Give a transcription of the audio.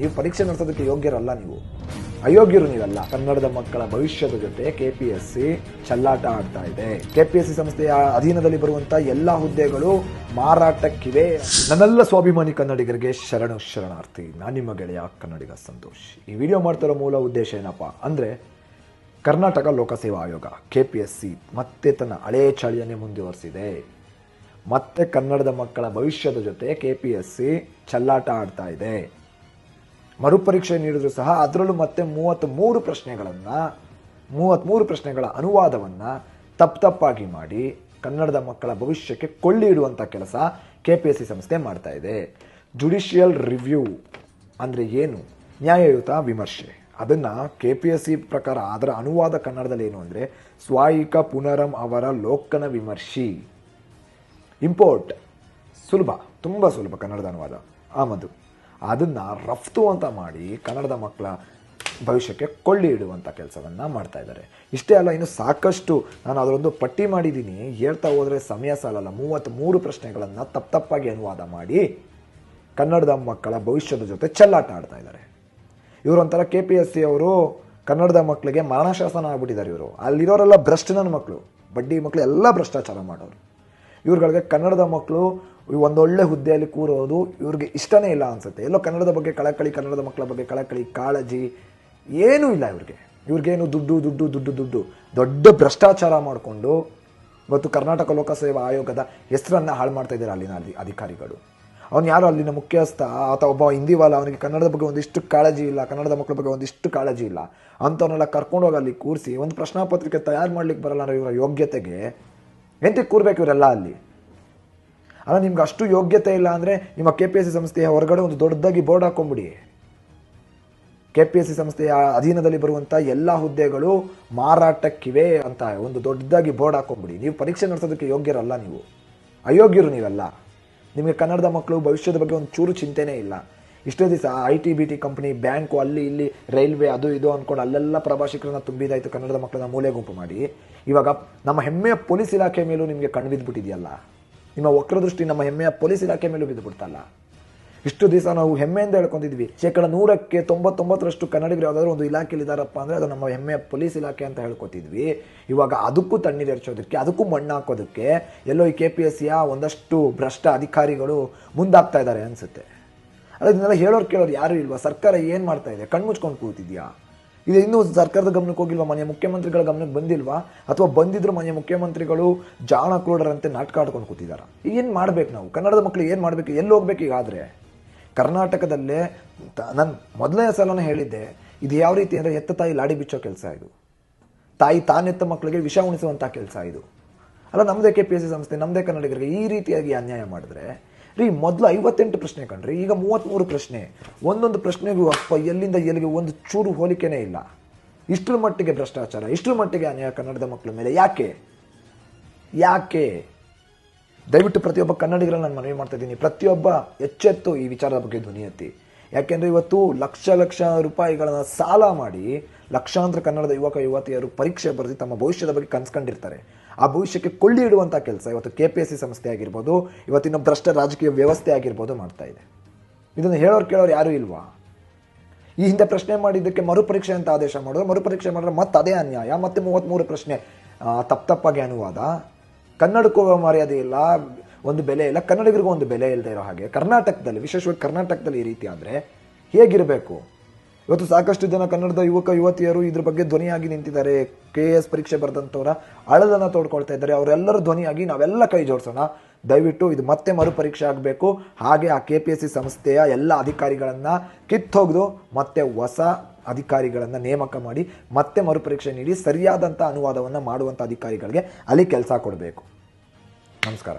ನೀವು ಪರೀಕ್ಷೆ ನಡೆಸೋದಕ್ಕೆ ಯೋಗ್ಯರಲ್ಲ ನೀವು. ಅಯೋಗ್ಯರು ನೀವಲ್ಲ. ಕನ್ನಡದ ಮಕ್ಕಳ ಭವಿಷ್ಯದ ಜೊತೆ ಕೆಪಿಎಸ್ಸಿ ಚಲ್ಲಾಟ ಆಡ್ತಾ ಇದೆ. ಕೆಪಿಎಸ್ಸಿ ಸಂಸ್ಥೆಯ ಅಧೀನದಲ್ಲಿ ಬರುವಂತ ಎಲ್ಲಾ ಹುದ್ದೆಗಳು ಮಾರಾಟಕ್ಕಿವೆ. ನನ್ನೆಲ್ಲ ಸ್ವಾಭಿಮಾನಿ ಕನ್ನಡಿಗರಿಗೆ ಶರಣು ಶರಣಾರ್ಥಿ. ನಾನು ನಿಮ್ಮ ಗೆಳೆಯ ಕನ್ನಡಿಗ ಸಂತೋಷ್. ಈ ವಿಡಿಯೋ ಮಾಡ್ತಿರೋ ಮೂಲ ಉದ್ದೇಶ ಏನಪ್ಪಾ ಅಂದ್ರೆ ಕರ್ನಾಟಕ ಲೋಕಸೇವಾ ಆಯೋಗ ಕೆಪಿಎಸ್ಸಿ ಮತ್ತೆ ತನ್ನ ಹಳೇ ಚಾಳಿಯನ್ನೇ ಮುಂದುವರಿಸಿದೆ. ಮತ್ತೆ ಕನ್ನಡದ ಮಕ್ಕಳ ಭವಿಷ್ಯದ ಜೊತೆ ಕೆಪಿಎಸ್ಸಿ ಚಲ್ಲಾಟ ಆಡ್ತಾ ಇದೆ. ಮರುಪರೀಕ್ಷೆ ನೀಡಿದ್ರು ಸಹ ಅದರಲ್ಲೂ ಮತ್ತೆ ಮೂವತ್ತ್ ಮೂರು ಪ್ರಶ್ನೆಗಳನ್ನ, ಮೂವತ್ತ್ಮೂರು ಪ್ರಶ್ನೆಗಳ ಅನುವಾದವನ್ನ ತಪ್ಪು ತಪ್ಪಾಗಿ ಮಾಡಿ ಕನ್ನಡದ ಮಕ್ಕಳ ಭವಿಷ್ಯಕ್ಕೆ ಕೊಳ್ಳಿ ಇಡುವಂಥ ಕೆಲಸ ಕೆ ಪಿ ಎಸ್ ಸಿ ಸಂಸ್ಥೆ ಮಾಡ್ತಾ ಇದೆ. ಜುಡಿಷಿಯಲ್ ರಿವ್ಯೂ ಅಂದರೆ ಏನು? ನ್ಯಾಯಯುತ ವಿಮರ್ಶೆ. ಅದನ್ನ ಕೆ ಪಿ ಎಸ್ ಸಿ ಪ್ರಕಾರ ಅದರ ಅನುವಾದ ಕನ್ನಡದಲ್ಲಿ ಏನು ಅಂದರೆ ಸ್ವಾಯಿಕ ಪುನರಂ ಅವರ ಲೋಕನ ವಿಮರ್ಶಿ. ಇಂಪೋರ್ಟ್ ಸುಲಭ. ತುಂಬ ಸುಲಭ ಕನ್ನಡದ ಅನುವಾದ. ಆಮದು. ಅದನ್ನ ರಫ್ತು ಅಂತ ಮಾಡಿ ಕನ್ನಡದ ಮಕ್ಕಳ ಭವಿಷ್ಯಕ್ಕೆ ಕೊಳ್ಳಿ ಇಡುವಂಥ ಕೆಲಸವನ್ನು ಮಾಡ್ತಾ ಇದ್ದಾರೆ. ಇಷ್ಟೇ ಅಲ್ಲ, ಇನ್ನು ಸಾಕಷ್ಟು ನಾನು ಅದರೊಂದು ಪಟ್ಟಿ ಮಾಡಿದ್ದೀನಿ. ಹೇಳ್ತಾ ಹೋದರೆ ಸಮಯ ಸಾಲಲ್ಲ. ಮೂವತ್ತ್ಮೂರು ಪ್ರಶ್ನೆಗಳನ್ನು ತಪ್ಪು ತಪ್ಪಾಗಿ ಅನುವಾದ ಮಾಡಿ ಕನ್ನಡದ ಮಕ್ಕಳ ಭವಿಷ್ಯದ ಜೊತೆ ಚೆಲ್ಲಾಟ ಆಡ್ತಾ ಇದ್ದಾರೆ. ಇವರೊಂಥರ ಕೆ ಪಿ ಎಸ್ ಸಿ ಅವರು ಕನ್ನಡದ ಮಕ್ಕಳಿಗೆ ಮರಣಶಾಸನ ಆಗ್ಬಿಟ್ಟಿದ್ದಾರೆ ಇವರು. ಅಲ್ಲಿರೋರೆಲ್ಲ ಭ್ರಷ್ಟ ನನ್ನ ಮಕ್ಕಳು ಬಡ್ಡಿ ಮಕ್ಕಳು ಎಲ್ಲ ಭ್ರಷ್ಟಾಚಾರ ಮಾಡೋರು. ಇವ್ರುಗಳಿಗೆ ಕನ್ನಡದ ಮಕ್ಕಳು ಒಂದೊಳ್ಳೆ ಹುದ್ದೆಯಲ್ಲಿ ಕೂರೋದು ಇವ್ರಿಗೆ ಇಷ್ಟನೇ ಇಲ್ಲ ಅನ್ಸುತ್ತೆ. ಎಲ್ಲೋ ಕನ್ನಡದ ಬಗ್ಗೆ ಕಳಕಳಿ, ಕನ್ನಡದ ಮಕ್ಕಳ ಬಗ್ಗೆ ಕಳಕಳಿ, ಕಾಳಜಿ ಏನೂ ಇಲ್ಲ ಇವ್ರಿಗೆ. ಇವ್ರಿಗೇನು ದುಡ್ಡು ದುಡ್ಡು ದುಡ್ಡು ದುಡ್ಡು. ದೊಡ್ಡ ಭ್ರಷ್ಟಾಚಾರ ಮಾಡಿಕೊಂಡು ಇವತ್ತು ಕರ್ನಾಟಕ ಲೋಕಸೇವಾ ಆಯೋಗದ ಹೆಸರನ್ನು ಹಾಳು ಮಾಡ್ತಾ ಇದ್ದಾರೆ ಅಲ್ಲಿನ ಅಲ್ಲಿ ಅಧಿಕಾರಿಗಳು. ಅವ್ನು ಯಾರು ಅಲ್ಲಿನ ಮುಖ್ಯಸ್ಥ? ಅಥವಾ ಒಬ್ಬ ಹಿಂದಿವಾಲ, ಅವನಿಗೆ ಕನ್ನಡದ ಬಗ್ಗೆ ಒಂದಿಷ್ಟು ಕಾಳಜಿ ಇಲ್ಲ, ಕನ್ನಡದ ಮಕ್ಕಳ ಬಗ್ಗೆ ಒಂದಿಷ್ಟು ಕಾಳಜಿ ಇಲ್ಲ. ಅಂಥವ್ರನ್ನೆಲ್ಲ ಕರ್ಕೊಂಡೋಗಿ ಅಲ್ಲಿ ಕೂರಿಸಿ ಒಂದು ಪ್ರಶ್ನಾಪತ್ರಿಕೆ ತಯಾರು ಮಾಡ್ಲಿಕ್ಕೆ ಬರಲ್ಲ ಇವರ ಯೋಗ್ಯತೆಗೆ. ಎಂತಕ್ಕೆ ಕೂರ್ಬೇಕು ಇವರೆಲ್ಲ ಅಲ್ಲಿ? ಅಲ್ಲ, ನಿಮ್ಗೆ ಅಷ್ಟು ಯೋಗ್ಯತೆ ಇಲ್ಲ ಅಂದರೆ ನಿಮ್ಮ ಕೆ ಪಿ ಎಸ್ ಸಿ ಸಂಸ್ಥೆಯ ಹೊರಗಡೆ ಒಂದು ದೊಡ್ಡದಾಗಿ ಬೋರ್ಡ್ ಹಾಕೊಂಬಿಡಿ. ಕೆ ಪಿ ಎಸ್ ಸಿ ಸಂಸ್ಥೆಯ ಅಧೀನದಲ್ಲಿ ಬರುವಂಥ ಎಲ್ಲ ಹುದ್ದೆಗಳು ಮಾರಾಟಕ್ಕಿವೆ ಅಂತ ಒಂದು ದೊಡ್ಡದಾಗಿ ಬೋರ್ಡ್ ಹಾಕೊಂಬಿಡಿ. ನೀವು ಪರೀಕ್ಷೆ ನಡೆಸೋದಕ್ಕೆ ಯೋಗ್ಯರಲ್ಲ ನೀವು. ಅಯೋಗ್ಯರು ನೀವೆಲ್ಲ. ನಿಮಗೆ ಕನ್ನಡದ ಮಕ್ಕಳು ಭವಿಷ್ಯದ ಬಗ್ಗೆ ಒಂದು ಚೂರು ಚಿಂತೆನೇ ಇಲ್ಲ. ಇಷ್ಟೇ ದಿವಸ I T B T company bank ಅಲ್ಲಿ ಇಲ್ಲಿ ರೈಲ್ವೆ ಅದು ಇದು ಅಂದ್ಕೊಂಡು ಅಲ್ಲೆಲ್ಲ ಪ್ರವಾಸಿಗರನ್ನ ತುಂಬಿದಾಯಿತು ಕನ್ನಡದ ಮಕ್ಕಳನ್ನ ಮೂಲೆ ಗುಂಪು ಮಾಡಿ. ಇವಾಗ ನಮ್ಮ ಹೆಮ್ಮೆಯ ಪೊಲೀಸ್ ಇಲಾಖೆ ಮೇಲೂ ನಿಮಗೆ ಕಣ್ಣು ಬಿದ್ದುಬಿಟ್ಟಿದೆಯಲ್ಲ ನಿಮ್ಮ ವಕ್ರದೃಷ್ಟಿ ನಮ್ಮ ಹೆಮ್ಮೆಯ ಪೊಲೀಸ್ ಇಲಾಖೆ ಮೇಲೂ ಬಿದ್ದುಬಿಡ್ತಲ್ಲ ಇಷ್ಟು ದಿವಸ ನಾವು ಹೆಮ್ಮೆಯಿಂದ ಹೇಳ್ಕೊಂಡಿದ್ವಿ. ಶೇಕಡ ನೂರಕ್ಕೆ ತೊಂಬತ್ತೊಂಬತ್ತರಷ್ಟು ಕನ್ನಡಿಗರು ಯಾವುದಾದ್ರು ಒಂದು ಇಲಾಖೆಯಲ್ಲಿ ಇದಾರಪ್ಪ ಅಂದರೆ ಅದು ನಮ್ಮ ಹೆಮ್ಮೆಯ ಪೊಲೀಸ್ ಇಲಾಖೆ ಅಂತ ಹೇಳ್ಕೊತಿದ್ವಿ. ಇವಾಗ ಅದಕ್ಕೂ ತಣ್ಣೀರು ಎರಚೋದಕ್ಕೆ, ಅದಕ್ಕೂ ಮಣ್ಣು ಹಾಕೋದಕ್ಕೆ ಎಲ್ಲೋ ಈ ಕೆ ಪಿ ಎಸ್ ಸಿಯ ಒಂದಷ್ಟು ಭ್ರಷ್ಟ ಅಧಿಕಾರಿಗಳು ಮುಂದಾಗ್ತಾ ಇದ್ದಾರೆ ಅನಿಸುತ್ತೆ. ಅದನ್ನೆಲ್ಲ ಹೇಳೋರು ಕೇಳೋರು ಯಾರು ಇಲ್ವಾ? ಸರ್ಕಾರ ಏನು ಮಾಡ್ತಾ ಇದೆ? ಕಣ್ಮುಚ್ಕೊಂಡು ಕೂತಿದ್ಯಾ? ಇದು ಇನ್ನೂ ಸರ್ಕಾರದ ಗಮನಕ್ಕೆ ಹೋಗಿಲ್ವಾ? ಮನೆಯ ಮುಖ್ಯಮಂತ್ರಿಗಳ ಗಮನಕ್ಕೆ ಬಂದಿಲ್ವಾ? ಅಥವಾ ಬಂದಿದ್ರು ಮನೆಯ ಮುಖ್ಯಮಂತ್ರಿಗಳು ಜಾಣ ಕ್ರೂಡರಂತೆ ನಾಟಕ ಆಡ್ಕೊಂಡು ಕೂತಿದ್ದಾರೆ ಏನು ಮಾಡ್ಬೇಕು ನಾವು? ಕನ್ನಡದ ಮಕ್ಕಳು ಏನು ಮಾಡಬೇಕು? ಎಲ್ಲಿ ಹೋಗ್ಬೇಕು ಈಗಾದರೆ ಕರ್ನಾಟಕದಲ್ಲೇ ನಾನು ಮೊದಲನೇ ಸಲನೇ ಹೇಳಿದ್ದೆ, ಇದು ಯಾವ ರೀತಿ ಅಂದರೆ ಎತ್ತ ತಾಯಿ ಲಾಡಿ ಬಿಚ್ಚೋ ಕೆಲಸ ಇದು. ತಾಯಿ ತಾನೆತ್ತ ಮಕ್ಕಳಿಗೆ ವಿಷ ಉಣಿಸುವಂಥ ಕೆಲಸ ಇದು. ಅಲ್ಲ ನಮ್ಮದೇ ಕೆ ಪಿ ಎಸ್ ಸಿ ಸಂಸ್ಥೆ ನಮ್ಮದೇ ಕನ್ನಡಿಗರಿಗೆ ಈ ರೀತಿಯಾಗಿ ಅನ್ಯಾಯ ಮಾಡಿದ್ರೆ ರೀ, ಮೊದಲು ಐವತ್ತೆಂಟು ಪ್ರಶ್ನೆ ಕಣ್ರಿ, ಈಗ ಮೂವತ್ತ್ಮೂರು ಪ್ರಶ್ನೆ. ಒಂದೊಂದು ಪ್ರಶ್ನೆಗೂ ಅಪ್ಪ, ಎಲ್ಲಿಂದ ಎಲ್ಲಿಗೆ ಒಂದು ಚೂರು ಹೋಲಿಕೆನೇ ಇಲ್ಲ. ಇಷ್ಟರ ಮಟ್ಟಿಗೆ ಭ್ರಷ್ಟಾಚಾರ, ಇಷ್ಟರ ಮಟ್ಟಿಗೆ ಅನ್ಯಾಯ ಕನ್ನಡದ ಮಕ್ಕಳ ಮೇಲೆ. ಯಾಕೆ? ಯಾಕೆ? ದಯವಿಟ್ಟು ಪ್ರತಿಯೊಬ್ಬ ಕನ್ನಡಿಗರಲ್ಲಿ ನಾನು ಮನವಿ ಮಾಡ್ತಾ ಇದ್ದೀನಿ. ಪ್ರತಿಯೊಬ್ಬ ಎಚ್ಚೆತ್ತು ಈ ವಿಚಾರದ ಬಗ್ಗೆ ಧ್ವನಿ ಎತ್ತಿ ಯಾಕೆಂದ್ರೆ ಇವತ್ತು ಲಕ್ಷ ಲಕ್ಷ ರೂಪಾಯಿಗಳನ್ನು ಸಾಲ ಮಾಡಿ ಲಕ್ಷಾಂತರ ಕನ್ನಡದ ಯುವಕ ಯುವತಿಯರು ಪರೀಕ್ಷೆ ಬರೆದು ತಮ್ಮ ಭವಿಷ್ಯದ ಬಗ್ಗೆ ಕನ್ಸ್ಕೊಂಡಿರ್ತಾರೆ. ಆ ಭವಿಷ್ಯಕ್ಕೆ ಕೊಳ್ಳಿ ಇಡುವಂಥ ಕೆಲಸ ಇವತ್ತು ಕೆ ಪಿ ಎಸ್ ಸಿ ಸಂಸ್ಥೆ ಆಗಿರ್ಬೋದು ಇವತ್ತಿನ ಭ್ರಷ್ಟ ರಾಜಕೀಯ ವ್ಯವಸ್ಥೆ ಆಗಿರ್ಬೋದು ಮಾಡ್ತಾ ಇದೆ. ಇದನ್ನು ಹೇಳೋರು ಕೇಳೋರು ಯಾರೂ ಇಲ್ವಾ? ಈ ಹಿಂದೆ ಪ್ರಶ್ನೆ ಮಾಡಿದ್ದಕ್ಕೆ ಮರುಪರೀಕ್ಷೆ ಅಂತ ಆದೇಶ ಮಾಡೋದು ಮರುಪರೀಕ್ಷೆ ಮಾಡಿದ್ರೆ ಮತ್ತೆ ಅದೇ ಅನ್ಯಾಯ, ಮತ್ತೆ ಮೂವತ್ತ್ಮೂರು ಪ್ರಶ್ನೆ ತಪ್ಪು ತಪ್ಪಾಗಿ ಅನುವಾದ. ಕನ್ನಡಕ್ಕೂ ಮರ್ಯಾದೆ ಇಲ್ಲ. ಒಂದು ಬೆಲೆ ಇಲ್ಲ. ಕನ್ನಡಿಗರಿಗೂ ಒಂದು ಬೆಲೆ ಇಲ್ಲದೆ ಇರೋ ಹಾಗೆ. ಕರ್ನಾಟಕದಲ್ಲಿ, ವಿಶೇಷವಾಗಿ ಕರ್ನಾಟಕದಲ್ಲಿ ಈ ರೀತಿ ಆದರೆ ಹೇಗಿರಬೇಕು? ಇವತ್ತು ಸಾಕಷ್ಟು ಜನ ಕನ್ನಡದ ಯುವಕ, ಯುವತಿಯರು ಇದ್ರ ಬಗ್ಗೆ ಧ್ವನಿಯಾಗಿ ನಿಂತಿದ್ದಾರೆ. ಕೆ ಎಸ್ ಪರೀಕ್ಷೆ ಬರೆದಂಥವ್ರ ಅಳದನ್ನ ತೋಡ್ಕೊಳ್ತಾ ಇದ್ದಾರೆ. ಅವರೆಲ್ಲರೂ ಧ್ವನಿಯಾಗಿ ನಾವೆಲ್ಲ ಕೈ ಜೋಡಿಸೋಣ. ದಯವಿಟ್ಟು ಇದು ಮತ್ತೆ ಮರುಪರೀಕ್ಷೆ ಆಗಬೇಕು. ಹಾಗೆ ಆ ಕೆ ಪಿ ಎಸ್ ಸಿ ಸಂಸ್ಥೆಯ ಎಲ್ಲ ಅಧಿಕಾರಿಗಳನ್ನು ಕಿತ್ತೋಗ್ದು, ಮತ್ತೆ ಹೊಸ ಅಧಿಕಾರಿಗಳನ್ನು ನೇಮಕ ಮಾಡಿ ಮತ್ತೆ ಮರುಪರೀಕ್ಷೆ ನೀಡಿ ಸರಿಯಾದಂಥ ಅನುವಾದವನ್ನು ಮಾಡುವಂಥ ಅಧಿಕಾರಿಗಳಿಗೆ ಅಲ್ಲಿ ಕೆಲಸ ಕೊಡಬೇಕು. ನಮಸ್ಕಾರ.